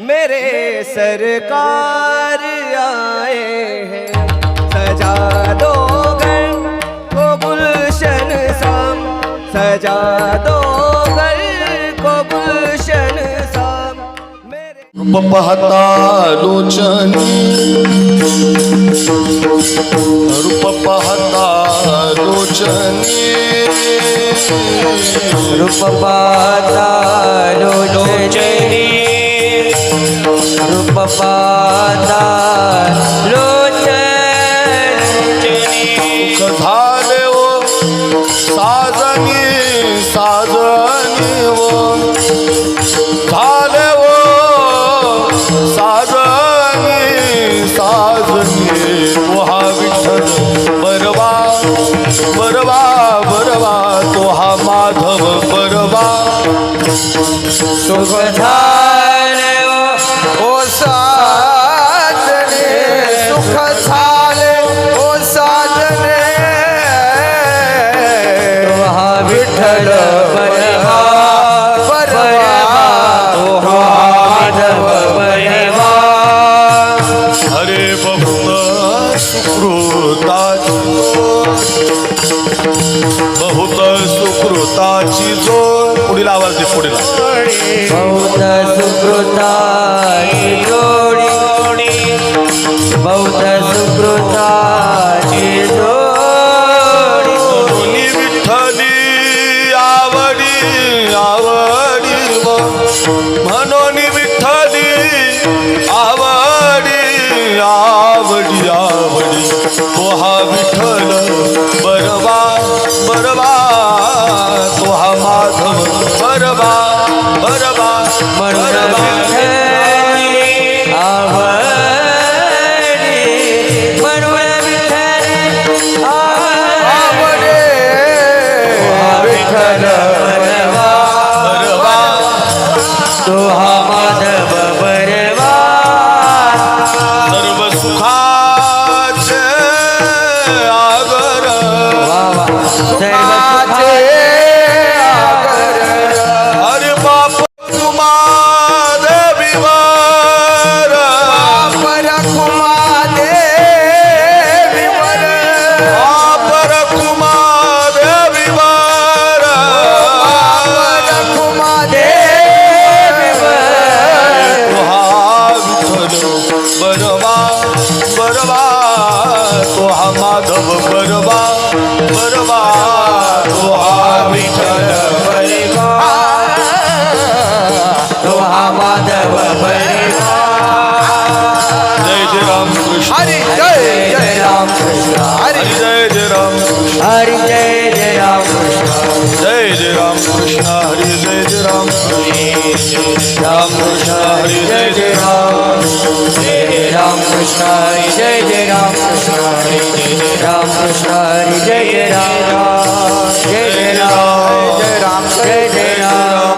मेरे सरकार आए हैं। सजा दो घर को गुलशन सम। सजा दो घर को गुलशन सम। मेरे रूप पाहता लोचनी रूप पाहता लोचनी रूप पाता लोचनी रूप पाता लोचनी झाले ओ साजनी साजनी ओ झाले ओ साजनी साजनी. तो हा विठ्ठल बरवा बरवा बरवा. तो हा माधव बरवा. सुख हरे बहुत सुकृताची बहुत सुकृताची जोड. पुढील आवाज दे पुढील. बौद्ध सुकृताची जोडी. बौद्ध सुकृताची जोडी. विठ्ठली आवडी आवडी म्हणून विठ्ठली आवडी आवडी. तो हा विठ्ठल बरवा बरवा. तो हा माधव बरवा बरवा बरवा. विठ्ठली बरवा बरवा तुहा माधव बरवा बरवा। तुहा विठ्ठल माधव बरवा जय जय राम कृष्ण हरी जय जय राम